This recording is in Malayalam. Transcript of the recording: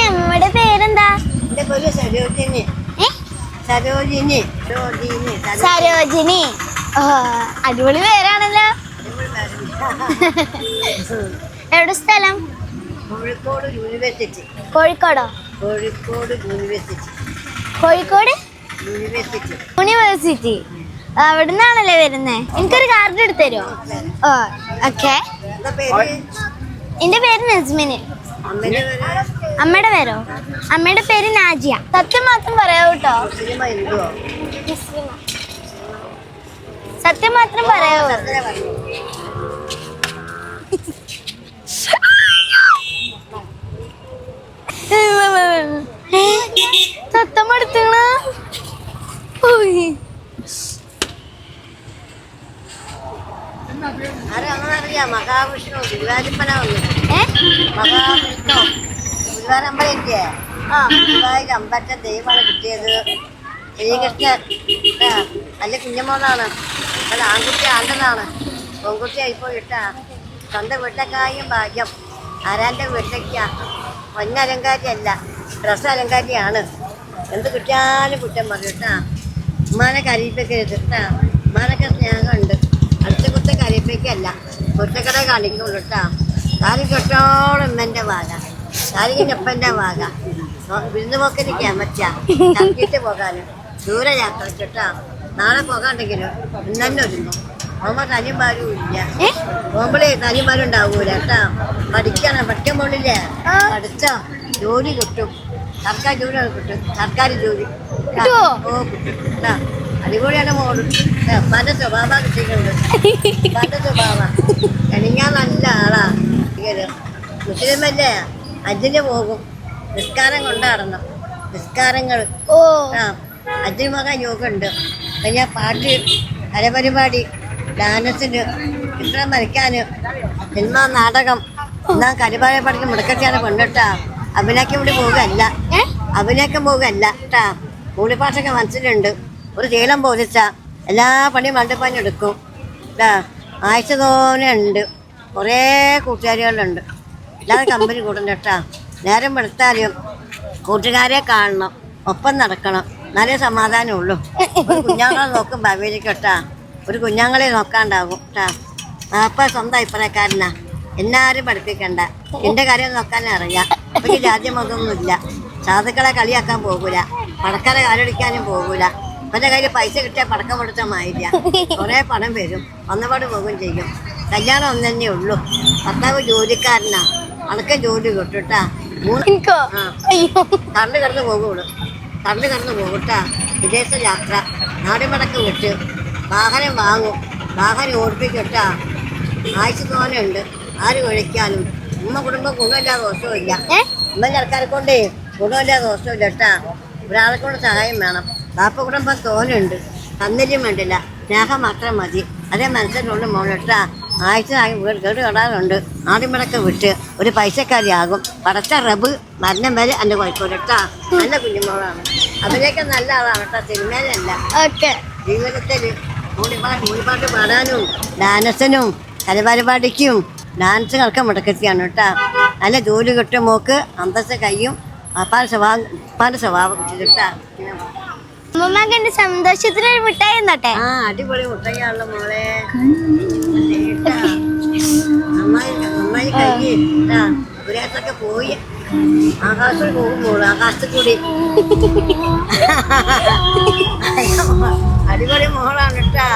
അമ്മയുടെ പേരെന്താ? എന്റെ പേര് സരോജിനി? സരോജിനി അടിപൊളി പേരാണല്ലോ. എവിടെ സ്ഥലം? Kozhikode university. കോഴിക്കോടോ? Kozhikode university. Kozhikode? University. University. അവിടെ നിന്നാണല്ലേ വരുന്നേ? എനിക്കൊരു കാർഡ് എടുത്തരുമോ ഓ ഓക്കെ. എന്റെ പേര് നസ്മിന്. അമ്മേന്റെ അമ്മയുടെ പേരോ? അമ്മയുടെ പേര് നാജിയ. സത്യം മാത്രം പറയാവൂ കേട്ടോ സത്യം മാത്രം പറയാവൂ. പറഞ്ഞു സത്യം എടുത്തണ ആരാണെന്നറിയാം മഹാവിഷ്ണു ഗുരുവായൂരപ്പന വന്നു. ഏ? മഹാവിഷ്ണു ഗുരുവായൂരമ്പലമില്ലേ ആ ഗുരുവായൂർ അമ്പറ്റ ദൈവമാണ് കിട്ടിയത്. ശ്രീകൃഷ്ണൻ ആ, നല്ല കുഞ്ഞമോളാണ് അത് ആൺകുട്ടി ആണ്ടതാണ് പെൺകുട്ടി ആയിപ്പോയിട്ടാ. സ്വന്തം വീട്ടക്കായും ഭാഗ്യം. ആരാന്റെ വീട്ടിലേക്കാ പൊന്നലങ്കാരിയല്ല ഡ്രസ്സ് അലങ്കാരിയാണ്. എന്ത് കിട്ടിയാലും കുറ്റം പറയും കേട്ടാ. ഉമ്മാനെ കരയിപ്പിക്കരുത് കേട്ടാ. ഉമ്മാനൊക്കെ സ്നേഹമുണ്ട് അടുത്ത കുത്ത കട കുറ്റക്കട കാണിക്കുള്ളൂ കേട്ടാ കാലി കെട്ടോളം ഉമ്മന്റെ വാഗ കാലി കഴിഞ്ഞപ്പന്റെ വാഗ വിരുന്ന് പോക്കിരിക്കാൻ പറ്റാ. ചർക്കിട്ട് പോകാനും. ദൂരെ യാത്ര കേട്ടാ നാളെ പോകാണ്ടെങ്കിലും ഇന്നെ ഒരുങ്ങും. പോകുമ്പോൾ തനിമാരും ഇല്ല. പോകുമ്പോഴേ തനിമാരും ഉണ്ടാവൂല കേട്ടാ. പഠിക്കണം? പഠിക്കാൻ പോണില്ലേ? പഠിച്ചോ? ജോലി കിട്ടും. സർക്കാർ ജോലി കിട്ടും. സർക്കാർ ജോലി. ഓ കിട്ടും. കേട്ടാ അടിപൊളിയാണ് മോൾ. പല സ്വഭാവ കിട്ടിയിട്ടുണ്ട് പല സ്വഭാവ എനിക്കാൻ നല്ല ആളാ. മുസ്ലിമല്ലേ? അജിന് പോകും. നിസ്കാരം കൊണ്ടാടണം നിസ്കാരങ്ങൾ. ഓ. ആ അജിന് മകൻ യോഗമുണ്ട് പിന്നെ പാട്ട് കലപരിപാടി ഡാൻസിന് ചിത്രം വരയ്ക്കാന് സിനിമ നാടകം എന്നാ കലപരിപാടിക്ക് മുടക്കത്തിയാണ് പെണ്ണിട്ടാ. അഭിനയിക്കാൻ വേണ്ടി പോകുകയല്ല ഏ? അഭിനയിക്കാൻ പോകുകയല്ല കേട്ടാ മൂളിപ്പാട്ടൊക്കെ മനസ്സിലുണ്ട്. ഒരു ശീലം പോലിച്ച എല്ലാ പണിയും മണ്ടിപ്പാഞ്ഞെടുക്കും ഇതാ ആഴ്ച തോനെ ഉണ്ട്. കുറേ കൂട്ടുകാരികളുണ്ട്. എല്ലാവരും കമ്പനി കൂട്ടണ്ട കേട്ടാ. നേരം വെളുത്താലും കൂട്ടുകാരെ കാണണം. ഒപ്പം നടക്കണം. എന്നാലേ സമാധാനമുള്ളൂ ഒരു കുഞ്ഞാങ്ങളെ നോക്കും ഭാവിയിലേക്ക് കേട്ടാ. ഒരു കുഞ്ഞാങ്ങളെ നോക്കാണ്ടാകും കേട്ടാ. അപ്പം സ്വന്തം അഭിപ്രായക്കാരനാ. എന്നാരും പഠിപ്പിക്കണ്ട. എന്റെ കാര്യം നോക്കാൻ അറിയാം. എനിക്ക് രാജ്യമതൊന്നുമില്ല സാധുക്കളെ കളിയാക്കാൻ പോകൂല. പടക്കാരെ കാലടിക്കാനും പോകൂല. ഇവന്റെ കയ്യിൽ പൈസ കിട്ടിയാൽ പടക്കം കൊടുത്ത മായില്ല കുറെ പണം വരും. വന്നപാട് പോകും ചെയ്യും. കല്യാണം ഒന്ന് തന്നെ ഉള്ളൂ. ഭർത്താവ് ജോലിക്കാരനാ. അണക്ക ജോലി കിട്ടുട്ടാ. കറണ്ട് കിടന്ന് പോകുള്ളൂ. കറണ്ട് കിടന്ന് പോകട്ടാ. വിദേശ യാത്ര. നാടിമടക്ക് വിട്ട് വാഹനം വാങ്ങും. വാഹനം ഓടിപ്പിക്കട്ടാ. ആഴ്ച തോനെ ഉണ്ട് ആര് കഴിക്കാനും ഉമ്മ കുടുംബം ഗുണമില്ലാതെ ദോഷവും ഇല്ല. ഉമ്മ ചെറുക്കാരെ കൊണ്ടേ ഗുണമില്ലാതെ ദോഷമില്ല കേട്ടാ ഒരാളെ കൊണ്ട് സഹായം വേണം. ബാപ്പ കുടുംബം തോനുണ്ട് തന്നിലും വേണ്ടില്ല. സ്നേഹം മാത്രം മതി. അതേ മനസ്സിലുള്ള മോളിട്ടാ ആഴ്ച വീട് കേട് കടാറുണ്ട്. ആടിമിടക്ക് വിട്ട് ഒരു പൈസക്കാരിയാകും. പടച്ച റബ് മരണം വരെ എന്റെ കോഴിക്കോടിട്ടാ നല്ല കുഞ്ഞുമോളാണ് അതിലേക്ക് നല്ല ആളാണ് കേട്ടോ. സിനിമയിലല്ല. ഓക്കെ. ജീവിതത്തിൽ മൂളിപ്പാട്ട് മൂളിപ്പാട്ട് പാടാനും ഡാൻസിനും കലപരിപാടിക്കും ഡാൻസ് കളക്കം മുടക്കത്തിയാണ് കേട്ടാ. നല്ല ജോലി കിട്ടും മോക്ക്. അന്തസ്സ കയ്യും. അപ്പാന്റെ സ്വഭാവം അപ്പാന്റെ സ്വഭാവം കിട്ടി കേട്ടാ. അമ്മമ്മക്ക് എന്റെ സന്തോഷത്തിനൊരു മിഠായി തന്നോട്ടെ? ആ അടിപൊളി മുട്ടയാണല്ലോ മോളെ. നന്നായി നന്നായി കയ്യ് പോയി. ആകാശം പോകുമ്പോൾ മോൾ ആകാശത്ത് കൂടി. അടിപൊളി മോളാണ് കേട്ടാ.